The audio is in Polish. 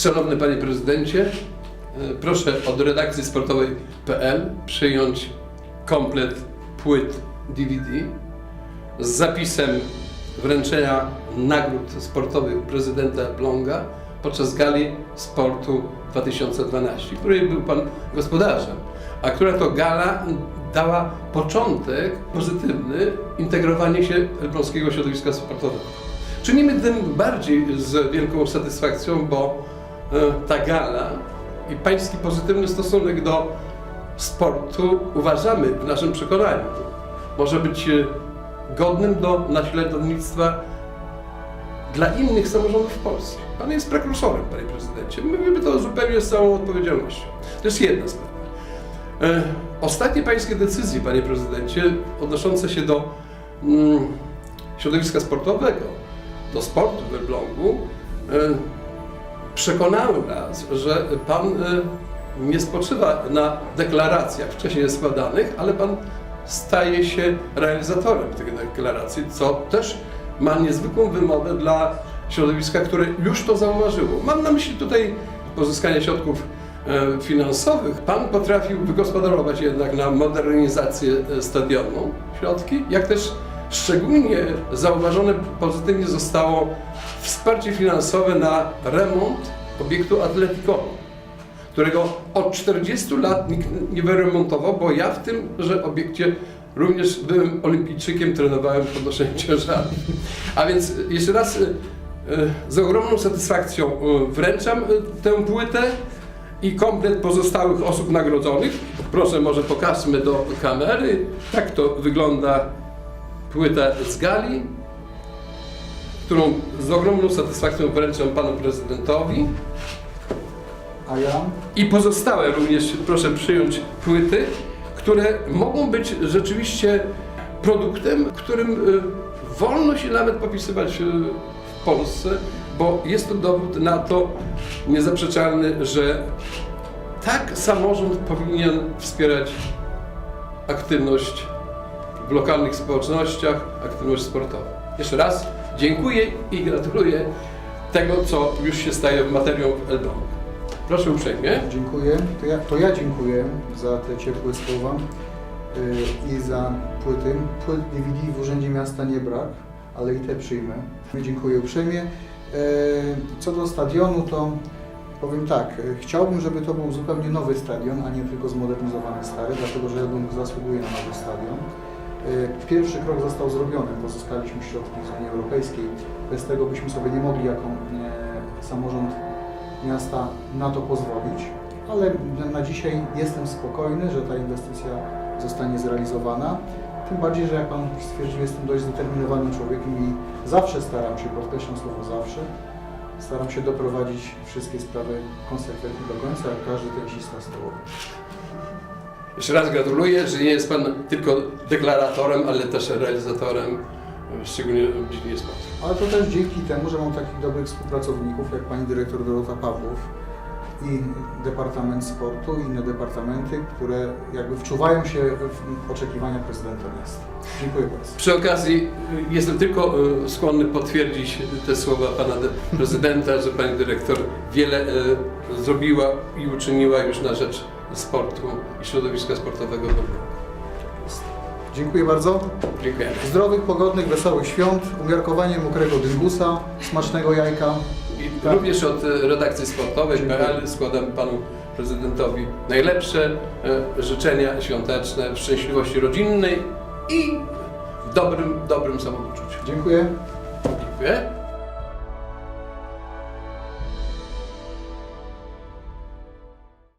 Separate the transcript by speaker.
Speaker 1: Szanowny Panie Prezydencie, e, proszę od redakcji sportowej.pl przyjąć komplet płyt DVD z zapisem wręczenia nagród sportowych prezydenta Blonga podczas gali sportu 2012, której był Pan gospodarzem, a która to gala dała początek pozytywny integrowanie się elbląskiego środowiska sportowego. Czynimy tym bardziej z wielką satysfakcją, bo ta gala i pański pozytywny stosunek do sportu uważamy w naszym przekonaniu może być e, godnym do naśladownictwa dla innych samorządów w Polsce. Pan jest prekursorem, panie prezydencie. Mówimy to zupełnie z całą odpowiedzialnością. To jest jedna sprawa. E, Ostatnie pańskie decyzje, panie prezydencie, odnoszące się do mm, środowiska sportowego, do sportu w Elblągu, e, przekonały nas, że pan e, nie spoczywa na deklaracjach wcześniej składanych, ale pan staje się realizatorem tych deklaracji, co też ma niezwykłą wymowę dla środowiska, które już to zauważyło. Mam na myśli tutaj pozyskanie środków e, finansowych. Pan potrafił wygospodarować jednak na modernizację e, stadionu środki, jak też szczególnie zauważone pozytywnie zostało wsparcie finansowe na remont obiektu Atletico którego od 40 lat nikt nie wyremontował, bo ja w tymże obiekcie również byłem olimpijczykiem, trenowałem podnoszenie ciężarów. A więc jeszcze raz e, e, z ogromną satysfakcją e, wręczam tę płytę i komplet pozostałych osób nagrodzonych. Proszę, może pokażmy do kamery. Tak to wygląda płyta z gali, którą z ogromną satysfakcją wręczam panu prezydentowi.
Speaker 2: A ja?
Speaker 1: I pozostałe również proszę przyjąć płyty, które mogą być rzeczywiście produktem, którym y, wolno się nawet popisywać y, w Polsce, bo jest to dowód na to niezaprzeczalny, że tak samorząd powinien wspierać aktywność w lokalnych społecznościach, aktywność sportową. Jeszcze raz dziękuję i gratuluję tego, co już się staje materią w Elblągu. Proszę uprzejmie.
Speaker 2: Dziękuję. To ja, to ja dziękuję za te ciepłe słowa yy, i za płyty. Płyt DVD w Urzędzie Miasta nie brak, ale i te przyjmę. Dziękuję uprzejmie. Yy, co do stadionu, to powiem tak. Chciałbym, żeby to był zupełnie nowy stadion, a nie tylko zmodernizowany stary, dlatego że Elbląg zasługuje na nowy stadion. Yy, Pierwszy krok został zrobiony, pozyskaliśmy środki z Unii Europejskiej. Bez tego byśmy sobie nie mogli jako e, samorząd miasta na to pozwolić, ale na dzisiaj jestem spokojny, że ta inwestycja zostanie zrealizowana. Tym bardziej, że jak Pan stwierdził, jestem dość zdeterminowanym człowiekiem i zawsze staram się, podkreślam słowo zawsze, staram się doprowadzić wszystkie sprawy konsekwentnie do końca, jak każdy tenisista stołowy.
Speaker 1: Jeszcze raz gratuluję, że nie jest Pan tylko deklaratorem, ale też realizatorem, szczególnie w dziedzinie sportu.
Speaker 2: Ale to też dzięki temu, że mam takich dobrych współpracowników, jak Pani Dyrektor Dorota Pawłów i Departament Sportu i inne departamenty, które jakby wczuwają się w oczekiwania prezydenta miasta. Dziękuję bardzo.
Speaker 1: Przy okazji y, jestem tylko y, skłonny potwierdzić te słowa Pana de- Prezydenta, że Pani Dyrektor wiele zrobiła i uczyniła już na rzecz sportu i środowiska sportowego w Elblągu.
Speaker 2: Dziękuję bardzo.
Speaker 1: Dziękujemy.
Speaker 2: Zdrowych, pogodnych, wesołych świąt, umiarkowanie mokrego dyngusa, smacznego jajka.
Speaker 1: I
Speaker 2: Tak.
Speaker 1: również od redakcji sportowej
Speaker 2: Dziękuję.
Speaker 1: PL składam Panu Prezydentowi najlepsze y, życzenia świąteczne w szczęśliwości rodzinnej i w dobrym, dobrym samopoczuciu.
Speaker 2: Dziękuję.
Speaker 1: Dziękuję.